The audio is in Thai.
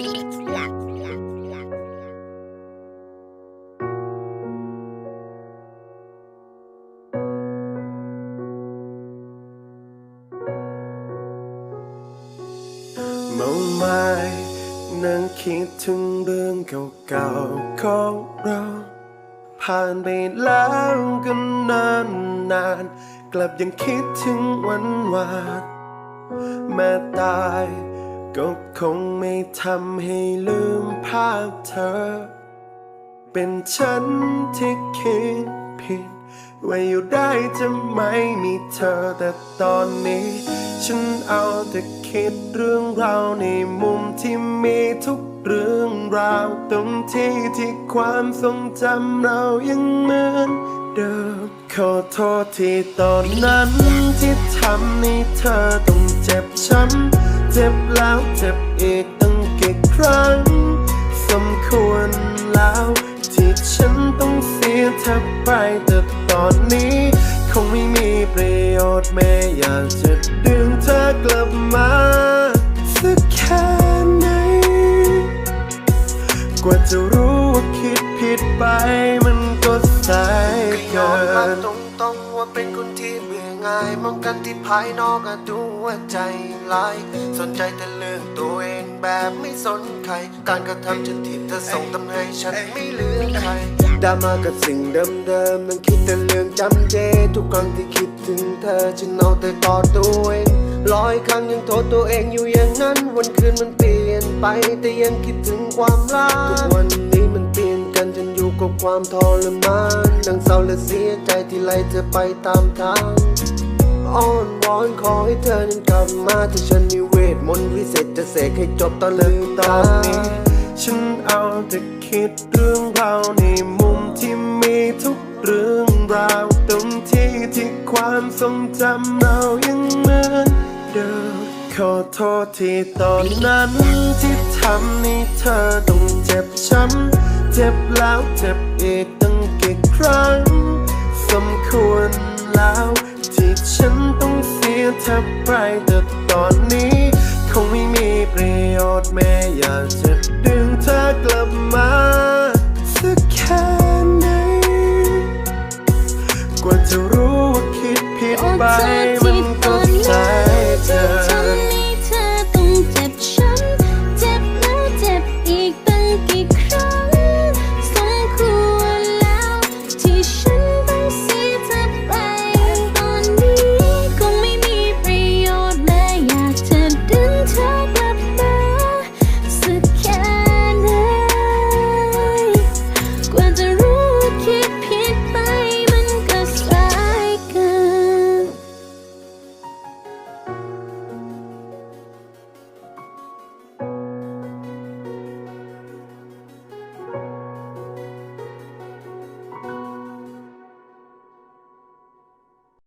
เมาไม้นั่งคิดถึงเรื่องเก่าๆของเรา ผ่านไปแล้วกันนานนาน กลับยังคิดถึงวันวานแม้ตาย ก็คงไม่ทำให้ลืมภาพเธอ เป็นฉันที่คิดผิด ว่าอยู่ได้จะไม่มีเธอแต่ตอนนี้ ฉันเอาแต่คิดเรื่องราวในมุมที่มีทุกเรื่องราวตรงที่ที่ความทรงจำเรายังเหมือนเดิมขอโทษที่ตอนนั้นที่ทำให้เธอต้องเจ็บช้ำ เจ็บแล้วเจ็บอีกตั้งกี่ครั้ง สมควรแล้ว ที่ฉันต้องเสียเธอไปแต่ตอนนี้ คงไม่มีประโยชน์แม้อยากจะดึงเธอกลับมาสักแค่ไหน กว่าจะรู้ว่าคิดผิดไปมัน สายก็ยอเกิมรับตรงๆว่าเป็นคนที่เบื่อง่าย มองกันที่ภายนอกอะดูว่าใจลาย สนใจแต่เรื่องตัวเองแบบไม่สนใคร การกระทำฉันที่เธอส่งทำให้ฉันไม่เหลือใครดรามากับสิ่งเดิมๆมันคิดแต่เรื่องจำเจ ทุกครั้งที่คิดถึงเธอฉันเอาแต่กอดตัวเองร้อยครั้งยังโทษตัวเองอยู่อย่างนั้น วันคืนมันเปลี่ยนไป แต่ยังคิดถึงความรักทุกวันนี้มันเปลี่ยนกันจนอย กับความทรมานดังเศร้าและเสียใจที่ไล่เธอไปตามทางอ้อนวอนขอให้เธอนั้นกลับมาถ้าฉันมีเวทมนต์วิเศษจะเสกให้จบตอนลืมตอตานนี้ ฉันเอาแต่คิดเรื่องราวในมุมที่มีทุกเรื่องราวตรงที่ที่ความทรงจำเรายังเหมือนเดิมขอโทษที่ตอนนั้นที่ทำให้เธอต้องเจ็บช้ำ เจ็บแล้วเจ็บอีกตั้งกี่ครั้ง สมควรแล้ว ที่ฉันต้องเสียเธอไปแต่ตอนนี้ คงไม่มีประโยชน์แม้อยากจะดึงเธอกลับมาสักแค่ไหนกว่าจะรู้ว่าคิดผิดไป